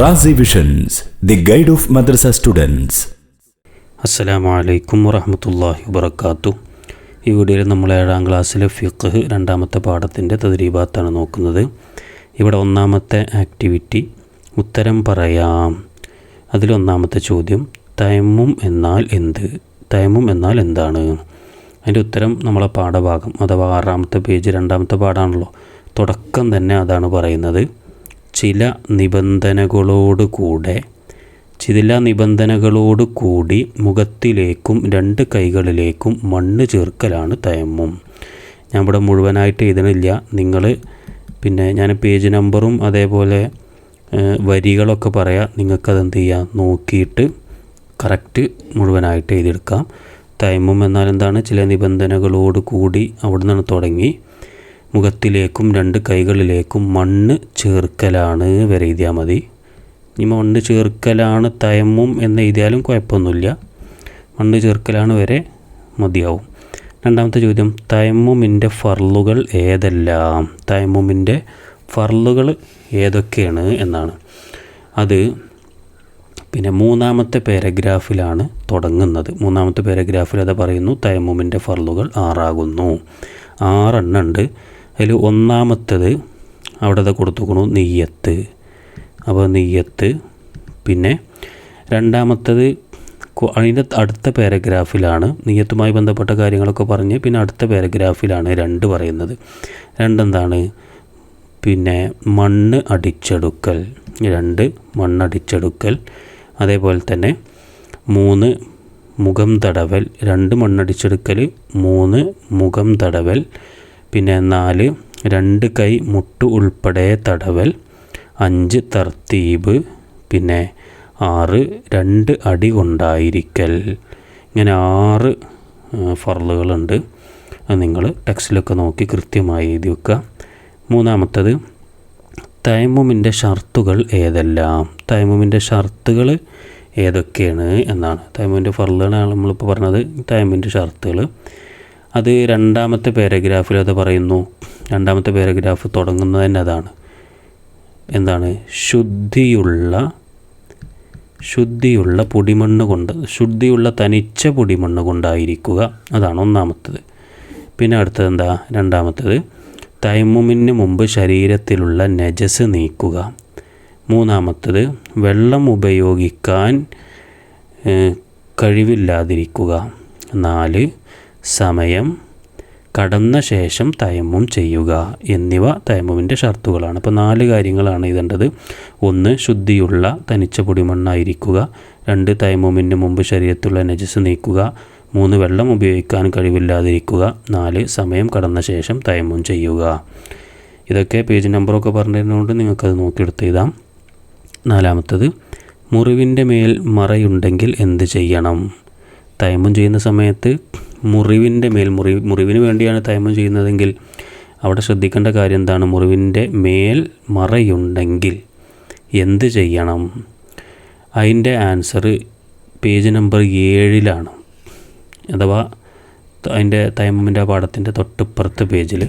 Razi visions the guide of madrasa students അസ്സലാമു അലൈക്കും വറഹമത്തല്ലാഹി വബർക്കാത്തു ഈ വീഡിയോയിൽ നമ്മൾ ഏഴാം ക്ലാസ്സിലെ ഫിഖ് രണ്ടാമത്തെ പാഠത്തിന്റെ തദ്രീബാത്താണ് നോക്കുന്നത്. ഇവിടെ ഒന്നാമത്തെ ആക്ടിവിറ്റി ഉത്തരം പറയാം. അതിലൊന്നാമത്തെ ചോദ്യം തയമ്മും എന്നാൽ എന്ത്? തയമ്മും എന്നാൽ എന്താണ്? അതിന്റെ ഉത്തരം നമ്മളെ പാഠഭാഗം അഥവാ ആറാമത്തെ പേജ് രണ്ടാമത്തെ പാഠാണല്ലോ. തുടക്കം തന്നെ അതാണ് പറയുന്നത്. ചില നിബന്ധനകളോട് കൂടെ ചില നിബന്ധനകളോട് കൂടി മുഖത്തിലേക്കും രണ്ട് കൈകളിലേക്കും മണ്ണ് ചേർക്കലാണ് തയമ്മും. ഞാൻ ഇവിടെ മുഴുവനായിട്ട് എഴുതണില്ല. നിങ്ങൾ പിന്നെ ഞാൻ പേജ് നമ്പറും അതേപോലെ വരികളൊക്കെ പറയാം. നിങ്ങൾക്കത് എന്ത് ചെയ്യാം? നോക്കിയിട്ട് കറക്റ്റ് മുഴുവനായിട്ട് എഴുതിയെടുക്കാം. തയമ്മും എന്നാൽ എന്താണ്? ചില നിബന്ധനകളോട് കൂടി അവിടെ നിന്ന് തുടങ്ങി. മുഖത്തിലേക്കും രണ്ട് കൈകളിലേക്കും മണ്ണ് ചേർക്കലാണ് വരെ എഴുതിയാൽ മതി. ഇനി മണ്ണ് ചേർക്കലാണ് തയമ്മും എന്ന് എഴുതിയാലും കുഴപ്പമൊന്നുമില്ല. മണ്ണ് ചേർക്കലാണ് വരെ മതിയാവും. രണ്ടാമത്തെ ചോദ്യം തയമ്മുമിന്റെ ഫർളുകൾ ഏതെല്ലാം? തയമ്മുമിന്റെ ഫർളുകൾ ഏതൊക്കെയാണ് എന്നാണ്. അത് പിന്നെ മൂന്നാമത്തെ പാരഗ്രാഫിലാണ് തുടങ്ങുന്നത്. മൂന്നാമത്തെ പാരഗ്രാഫിൽ അത് പറയുന്നു തയമ്മുമിന്റെ ഫർളുകൾ ആറാകുന്നു. ആറെണ്ണം ഉണ്ട് അതിൽ ഒന്നാമത്തത് അവിടെ അത് കൊടുത്തുക്കണു നെയ്യത്ത്. അപ്പോൾ നെയ്യത്ത് പിന്നെ രണ്ടാമത്തത് അതിന്റെ അടുത്ത പാരഗ്രാഫിലാണ് നെയ്യത്തുമായി ബന്ധപ്പെട്ട കാര്യങ്ങളൊക്കെ പറഞ്ഞ് പിന്നെ അടുത്ത പാരഗ്രാഫിലാണ് രണ്ട് പറയുന്നത്. രണ്ടെന്താണ്? പിന്നെ മണ്ണ് അടിച്ചെടുക്കൽ. രണ്ട് മണ്ണടിച്ചെടുക്കൽ അതേപോലെ തന്നെ മൂന്ന് മുഖം തടവൽ. രണ്ട് മണ്ണടിച്ചെടുക്കൽ മൂന്ന് മുഖം തടവൽ. പിന്നെ നാല് രണ്ട് കൈ മുട്ട് ഉൾപ്പെടെ തടവൽ അഞ്ച് തർത്തീബ് പിന്നെ ആറ് രണ്ട് അടി കൊണ്ടായിരിക്കൽ. ഇങ്ങനെ ആറ് ഫറലുകളുണ്ട് അത് നിങ്ങൾ ടെക്സ്റ്റിലൊക്കെ നോക്കി കൃത്യമായി എഴുതി വെക്കുക മൂന്നാമത്തത് തൈമുമിന്റെ ഷർത്തുകൾ ഏതെല്ലാം? തൈമുമിന്റെ ഷർത്തുകൾ ഏതൊക്കെയാണ് എന്നാണ്. തൈമുവിന്റെ ഫറലുകളാണ് നമ്മളിപ്പോൾ പറഞ്ഞത്. തൈമുവിന്റെ ഷർത്തുകൾ. അത് രണ്ടാമത്തെ പാരഗ്രാഫിൽ അത് പറയുന്നു. രണ്ടാമത്തെ പാരഗ്രാഫ് തുടങ്ങുന്നത് തന്നെ അതാണ്. എന്താണ്? ശുദ്ധിയുള്ള ശുദ്ധിയുള്ള പൊടിമണ്ണ് കൊണ്ട് ശുദ്ധിയുള്ള തനിച്ച പൊടിമണ്ണ് കൊണ്ടായിരിക്കുക. അതാണ് ഒന്നാമത്തത്. പിന്നെ അടുത്തത് എന്താ? രണ്ടാമത്തത് തൈമുമിന് മുമ്പ് ശരീരത്തിലുള്ള നജസ് നീക്കുക. മൂന്നാമത്തത് വെള്ളം ഉപയോഗിക്കാൻ കഴിവില്ലാതിരിക്കുക. നാല് സമയം കടന്ന ശേഷം തയമ്മും ചെയ്യുക എന്നിവ തയമ്മുവിന്റെ ഷർത്തുകളാണ്. അപ്പോൾ നാല് കാര്യങ്ങളാണ് ഇതേണ്ടത്. ഒന്ന് ശുദ്ധിയുള്ള തനിച്ച പൊടിമണ്ണായിരിക്കുക രണ്ട് തയമ്മുമിന് മുമ്പ് ശരീരത്തുള്ള നജസ് നീക്കുക. മൂന്ന് വെള്ളം ഉപയോഗിക്കാൻ കഴിവില്ലാതിരിക്കുക. നാല് സമയം കടന്ന ശേഷം തയമ്മും ചെയ്യുക. ഇതൊക്കെ പേജ് നമ്പറൊക്കെ പറഞ്ഞിരുന്നതുകൊണ്ട് നിങ്ങൾക്കത് നോക്കിയെടുത്ത് എഴുതാം. നാലാമത്തത് മുറിവിന്റെ മേൽ മറയുണ്ടെങ്കിൽ എന്ത് ചെയ്യണം? തൈമം ചെയ്യുന്ന സമയത്ത് മുറിവിന്റെ മേൽ മുറി മുറിവിന് വേണ്ടിയാണ് തൈമം ചെയ്യുന്നതെങ്കിൽ അവിടെ ശ്രദ്ധിക്കേണ്ട കാര്യം എന്താണ്? മുറിവിന്റെ മേൽ മറയുണ്ടെങ്കിൽ എന്ത് ചെയ്യണം? അതിന്റെ ആൻസർ പേജ് നമ്പർ ഏഴിലാണ്. അഥവാ അതിന്റെ തൈമമിന്റെ ആ പാഠത്തിന്റെ തൊട്ടിപ്പുറത്തെ പേജിൽ.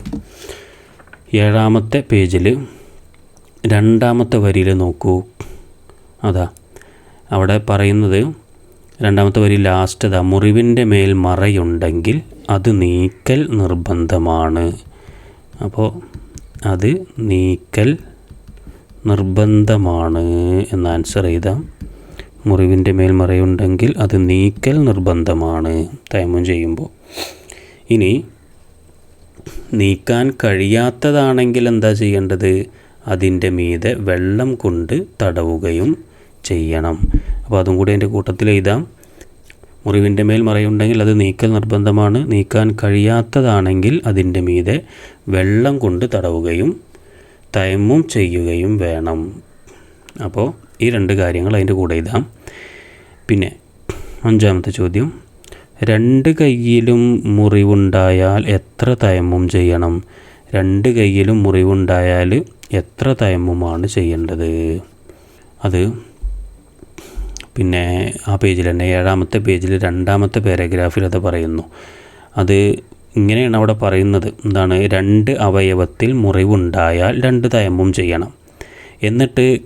ഏഴാമത്തെ പേജിൽ രണ്ടാമത്തെ വരിയിൽ നോക്കൂ. അതാ. അവിടെ പറയുന്നത് രണ്ടാമത്തെ വരി ലാസ്റ്റ് അതാ മുറിവിന്റെ മേൽ മറയുണ്ടെങ്കിൽ അത് നീക്കൽ നിർബന്ധമാണ്. അപ്പോൾ അത് നീക്കൽ നിർബന്ധമാണ് എന്ന് ആൻസർ ചെയ്താം. മുറിവിന്റെ മേൽ മറയുണ്ടെങ്കിൽ അത് നീക്കൽ നിർബന്ധമാണ് തൈമം ചെയ്യുമ്പോൾ ഇനി നീക്കാൻ കഴിയാത്തതാണെങ്കിൽ എന്താ ചെയ്യേണ്ടത്? അതിന്റെ മീതെ വെള്ളം കൊണ്ട് തടവുകയും ചെയ്യണം. അപ്പോൾ അതും കൂടി അതിന്റെ കൂട്ടത്തിൽ എഴുതാം. മുറിവിന്റെ മേൽ മറയുണ്ടെങ്കിൽ അത് നീക്കൽ നിർബന്ധമാണ്. നീക്കാൻ കഴിയാത്തതാണെങ്കിൽ അതിന്റെ മീതെ വെള്ളം കൊണ്ട് തടവുകയും തയമ്മും ചെയ്യുകയും വേണം. അപ്പോൾ ഈ രണ്ട് കാര്യങ്ങൾ അതിന്റെ കൂടെ ഇതാം പിന്നെ അഞ്ചാമത്തെ ചോദ്യം. രണ്ട് കൈയിലും മുറിവുണ്ടായാൽ എത്ര തയമ്മും ചെയ്യണം? രണ്ട് കൈയിലും മുറിവുണ്ടായാൽ എത്ര തയമ്മുമാണ് ചെയ്യേണ്ടത്? അത് പിന്നെ ആ പേജിൽ തന്നെ ഏഴാമത്തെ പേജിൽ രണ്ടാമത്തെ പാരഗ്രാഫിൽ അത് പറയുന്നു. അത് ഇങ്ങനെയാണ് അവിടെ പറയുന്നത്. എന്താണ്? രണ്ട് അവയവത്തിൽ മുറിവുണ്ടായാൽ രണ്ട് തയമ്മും ചെയ്യണം. എന്നിട്ട്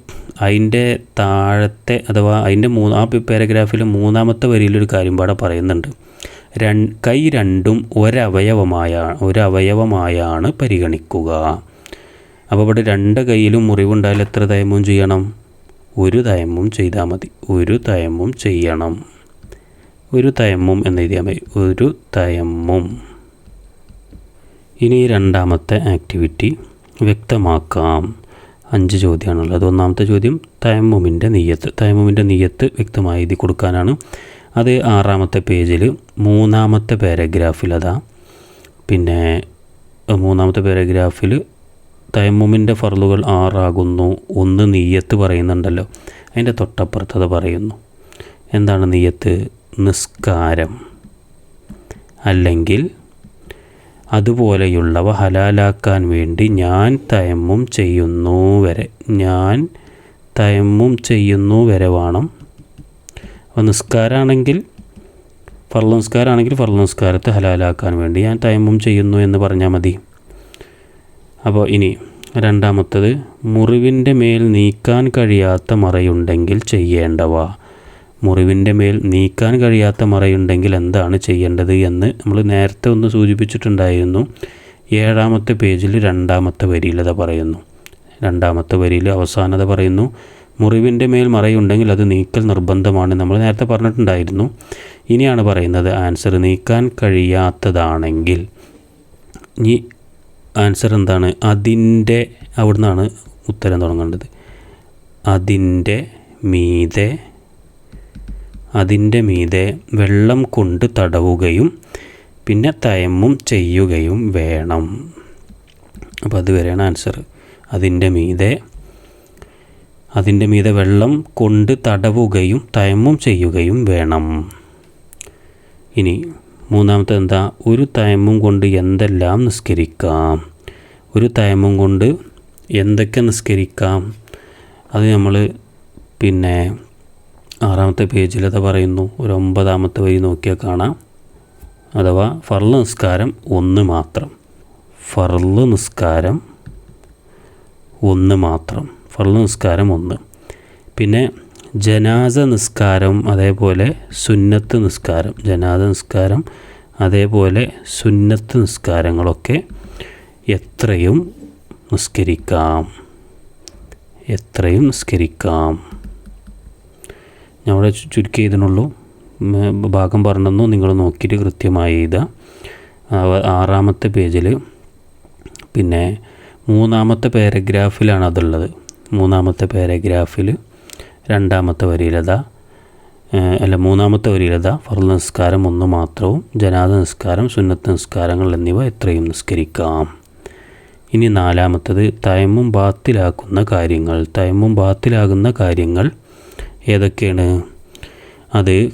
അതിന്റെ താഴത്തെ അഥവാ അതിന്റെ മൂന്ന് ആ പാരഗ്രാഫിൽ മൂന്നാമത്തെ വരിയിലൊരു കാര്യം പാടെ പറയുന്നുണ്ട്. രൺ കൈ രണ്ടും ഒരവയവമായ ഒരവയവമായാണ് പരിഗണിക്കുക. അപ്പോൾ ഇവിടെ രണ്ട് കൈയിലും മുറിവുണ്ടായാൽ എത്ര തയമ്മും ചെയ്യണം? ഒരു തയമ്മും ചെയ്താൽ മതി. ഒരു തയമ്മും ചെയ്യണം. ഒരു തയമ്മും എന്ന് എഴുതിയാൽ മതി. ഒരു തയമ്മും ഇനി രണ്ടാമത്തെ ആക്ടിവിറ്റി വ്യക്തമാക്കാം. അഞ്ച് ചോദ്യമാണുള്ളത്. ഒന്നാമത്തെ ചോദ്യം തയമ്മുമിന്റെ നെയ്യത്ത്. തയമ്മുമിന്റെ നെയ്യത്ത് വ്യക്തമായി എഴുതി കൊടുക്കാനാണ്. അത് ആറാമത്തെ പേജിൽ മൂന്നാമത്തെ പാരഗ്രാഫിൽ അതാ പിന്നെ മൂന്നാമത്തെ പാരഗ്രാഫിൽ തയമ്മുമിന്റെ ഫർളുകൾ ആറാകുന്നു. ഒന്ന് നീയത്ത് പറയുന്നുണ്ടല്ലോ. അതിന്റെ തൊട്ടപ്പുറത്തത് പറയുന്നു. എന്താണ് നീയത്ത്? നിസ്കാരം. അല്ലെങ്കിൽ അതുപോലെയുള്ളവ ഹലാലാക്കാൻ വേണ്ടി ഞാൻ തയമ്മും ചെയ്യുന്നു വരെ. ഞാൻ തയമ്മും ചെയ്യുന്നു വരെ വേണം. അപ്പോൾ നിസ്കാരമാണെങ്കിൽ ഫർള നിസ്കാരമാണെങ്കിൽ ഫർള നിസ്കാരത്തെ ഹലാലാക്കാൻ വേണ്ടി ഞാൻ തയമ്മും ചെയ്യുന്നു എന്ന് പറഞ്ഞാൽ മതി. അപ്പോൾ ഇനി രണ്ടാമത്തത് മുറിവിന്റെ മേൽ നീക്കാൻ കഴിയാത്ത മറയുണ്ടെങ്കിൽ ചെയ്യേണ്ടവ. മുറിവിന്റെ മേൽ നീക്കാൻ കഴിയാത്ത മറയുണ്ടെങ്കിൽ എന്താണ് ചെയ്യേണ്ടത് എന്ന് നമ്മൾ നേരത്തെ ഒന്ന് സൂചിപ്പിച്ചിട്ടുണ്ടായിരുന്നു. ഏഴാമത്തെ പേജിൽ രണ്ടാമത്തെ വരിയിലത പറയുന്നു. രണ്ടാമത്തെ വരിയിൽ അവസാനത പറയുന്നു. മുറിവിന്റെ മേൽ മറയുണ്ടെങ്കിൽ അത് നീക്കൽ നിർബന്ധമാണ് നമ്മൾ നേരത്തെ പറഞ്ഞിട്ടുണ്ടായിരുന്നു. ഇനിയാണ് പറയുന്നത് ആൻസർ നീക്കാൻ കഴിയാത്തതാണെങ്കിൽ. ഇനി ആൻസർ എന്താണ്? അതിന്റെ അവിടുന്നാണ് ഉത്തരം തുടങ്ങേണ്ടത്. അതിന്റെ മീതെ അതിന്റെ മീതെ വെള്ളം കൊണ്ട് തടവുകയും പിന്നെ തയമ്മും ചെയ്യുകയും വേണം. അപ്പോൾ അതുവരെയാണ് ആൻസർ അതിന്റെ മീതെ അതിന്റെ മീതെ വെള്ളം കൊണ്ട് തടവുകയും തയമ്മും ചെയ്യുകയും വേണം. ഇനി മൂന്നാമത്തെ എന്താ ഒരു തയമ്മും കൊണ്ട് എന്തെല്ലാം നിസ്കരിക്കാം? ഒരു തയമ്മും കൊണ്ട് എന്തൊക്കെ നിസ്കരിക്കാം? അത് നമ്മൾ പിന്നെ ആറാമത്തെ പേജിൽ അത് പറയുന്നു. ഒരു ഒമ്പതാമത്തെ വരി നോക്കിയാൽ കാണാം. അഥവാ ഫർൾ നിസ്കാരം ഒന്ന് മാത്രം. ഫർൾ നിസ്കാരം ഒന്ന് മാത്രം. ഫർൾ നിസ്കാരം ഒന്ന്. പിന്നെ ജനാസ നിസ്കാരം അതേപോലെ സുന്നത്ത് നിസ്കാരം ജനാസ നിസ്കാരം അതേപോലെ സുന്നത്ത് നിസ്കാരങ്ങളൊക്കെ എത്രയും നിസ്കരിക്കാം. എത്രയും നിസ്കരിക്കാം. ഞങ്ങളെ ചുരുക്കി എഴുതണുള്ളൂ ഭാഗം പറഞ്ഞെന്നു നിങ്ങൾ നോക്കിയിട്ട് കൃത്യമായി എഴുതുക. ആറാമത്തെ പേജിൽ പിന്നെ മൂന്നാമത്തെ പാരഗ്രാഫിലാണ് അതുള്ളത് മൂന്നാമത്തെ പാരഗ്രാഫിൽ രണ്ടാമത്തെ വരിയിലത. അല്ല മൂന്നാമത്തെ വരിയിലത. ഫർൾ നിസ്കാരം ഒന്ന് മാത്രവും ജനാദ നിസ്കാരം സുന്നത്ത് നിസ്കാരങ്ങൾ എന്നിവ എത്രയും നിസ്കരിക്കാം. ഇനി നാലാമത്തത് തയമ്മും ബാത്തിലാക്കുന്ന കാര്യങ്ങൾ. തയമ്മും ബാത്തിലാകുന്ന കാര്യങ്ങൾ ഏതൊക്കെയാണ്? അത്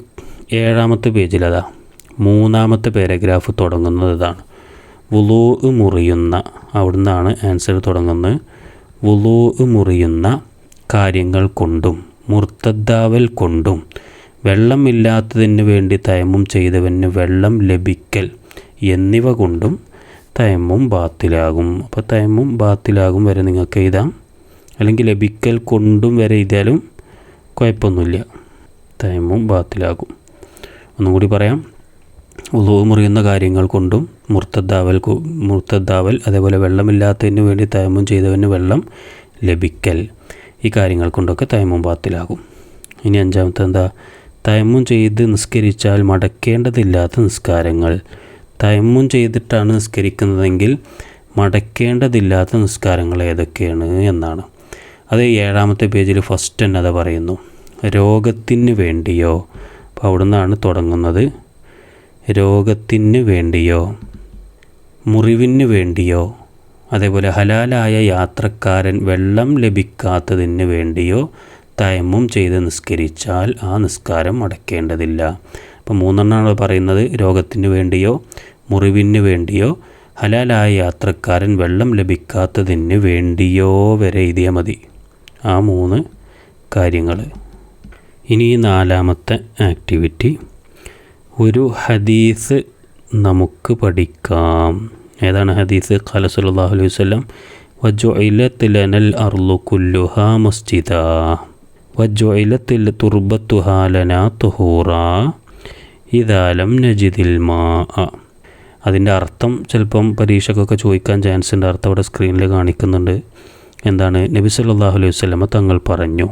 ഏഴാമത്തെ പേജിലതാ. മൂന്നാമത്തെ പാരഗ്രാഫ് തുടങ്ങുന്നത് ഇതാണ് വുളൂ മുറിയുന്ന അവിടുന്നാണ് ആൻസർ തുടങ്ങുന്നത്. വുളൂ മുറിയുന്ന കാര്യങ്ങൾ കൊണ്ടും. മുർത്തദ്ദാവൽ കൊണ്ടും വെള്ളമില്ലാത്തതിന് വേണ്ടി തയമ്മും ചെയ്തവന് വെള്ളം ലഭിക്കൽ എന്നിവ കൊണ്ടും തയമ്മും ബാത്തിലാകും. അപ്പോൾ തയമ്മും ബാത്തിലാകും വരെ നിങ്ങൾക്ക് എഴുതാം. അല്ലെങ്കിൽ ലഭിക്കൽ കൊണ്ടും വരെ എഴുതിയാലും കുഴപ്പമൊന്നുമില്ല. തയമ്മും ബാത്തിലാകും. ഒന്നും കൂടി പറയാം. ഉളു മുറിയുന്ന കാര്യങ്ങൾ കൊണ്ടും മുർത്തദ്ദാവൽ മുർത്തദ്ദാവൽ അതേപോലെ വെള്ളമില്ലാത്തതിന് വേണ്ടി തയമ്മും ചെയ്തവന് വെള്ളം ലഭിക്കൽ. ഈ കാര്യങ്ങൾ കൊണ്ടൊക്കെ തയമ്മും ബാത്തിലാകും. ഇനി അഞ്ചാമത്തെ എന്താ തയമ്മും ചെയ്ത് നിസ്കരിച്ചാൽ മടക്കേണ്ടതില്ലാത്ത നിസ്കാരങ്ങൾ. തയ്മും ചെയ്തിട്ടാണ് നിസ്കരിക്കുന്നതെങ്കിൽ മടക്കേണ്ടതില്ലാത്ത നിസ്കാരങ്ങൾ ഏതൊക്കെയാണ് എന്നാണ്. അത് ഏഴാമത്തെ പേജിൽ ഫസ്റ്റ് തന്നെ അത് പറയുന്നു. രോഗത്തിന് വേണ്ടിയോ? അപ്പോൾ അവിടെ നിന്നാണ് തുടങ്ങുന്നത്. രോഗത്തിന് വേണ്ടിയോ? മുറിവിന് വേണ്ടിയോ? അതേപോലെ ഹലാലായ യാത്രക്കാരൻ വെള്ളം ലഭിക്കാത്തതിന് വേണ്ടിയോ തയമ്മും ചെയ്ത് നിസ്കരിച്ചാൽ ആ നിസ്കാരം അടയ്ക്കേണ്ടതില്ല അപ്പോൾ മൂന്നെണ്ണമാണ് പറയുന്നത്. രോഗത്തിന് വേണ്ടിയോ മുറിവിന് വേണ്ടിയോ ഹലാലായ യാത്രക്കാരൻ വെള്ളം ലഭിക്കാത്തതിന് വേണ്ടിയോ വരെ എഴുതിയാൽ മതി. ആ മൂന്ന് കാര്യങ്ങൾ ഇനി നാലാമത്തെ ആക്ടിവിറ്റി. ഒരു ഹദീസ് നമുക്ക് പഠിക്കാം. ഏതാണ് ഹദീസ്? ഖാല സല്ലാഹു അലൈഹി വല്ലം വജുഇലത്ത് അർലു കുല്ലുഹ മസ്ജിദ വജുഇലത്തിൽ തുർബത്തുഹാ ലനാ തുഹൂറ ഇതാലം നജിദിൽ മാ അതിന്റെ അർത്ഥം ചിലപ്പം പരീക്ഷക്കൊക്കെ ചോദിക്കാൻ ചാൻസ് ഉണ്ട്. അർത്ഥം അവിടെ സ്ക്രീനിൽ കാണിക്കുന്നുണ്ട്. എന്താണ്? നബി സല്ലാഹു അലൈഹി വസ്ലമ തങ്ങൾ പറഞ്ഞു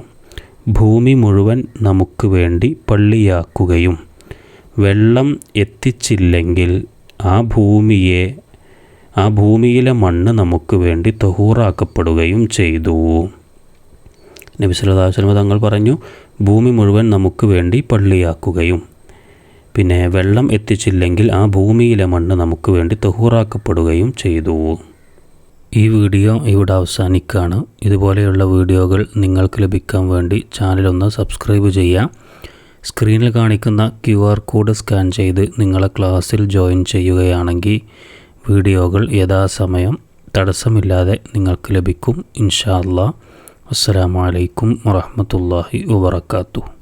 ഭൂമി മുഴുവൻ നമുക്ക് വേണ്ടി പള്ളിയാക്കുകയും വെള്ളം എത്തിച്ചില്ലെങ്കിൽ ആ ഭൂമിയെ ആ ഭൂമിയിലെ മണ്ണ് നമുക്ക് വേണ്ടി തഹൂറാക്കപ്പെടുകയും ചെയ്തു. നബി തങ്ങൾ പറഞ്ഞു ഭൂമി മുഴുവൻ നമുക്ക് വേണ്ടി പള്ളിയാക്കുകയും പിന്നെ വെള്ളം എത്തിച്ചില്ലെങ്കിൽ ആ ഭൂമിയിലെ മണ്ണ് നമുക്ക് വേണ്ടി തഹൂറാക്കപ്പെടുകയും ചെയ്തു. ഈ വീഡിയോ ഇവിടെ അവസാനിക്കുകയാണ്. ഇതുപോലെയുള്ള വീഡിയോകൾ നിങ്ങൾക്ക് ലഭിക്കാൻ വേണ്ടി ചാനലൊന്ന് സബ്സ്ക്രൈബ് ചെയ്യാം സ്ക്രീനിൽ കാണിക്കുന്ന ക്യു ആർ കോഡ് സ്കാൻ ചെയ്ത് നിങ്ങളെ ക്ലാസ്സിൽ ജോയിൻ ചെയ്യുകയാണെങ്കിൽ വീഡിയോകൾ യഥാസമയം തടസ്സമില്ലാതെ നിങ്ങൾക്ക് ലഭിക്കും. ഇൻഷാ അല്ലാ വലൈക്കും അലൈക്കും വറഹ്മത്തുള്ളാഹി വബറകാതുഹു.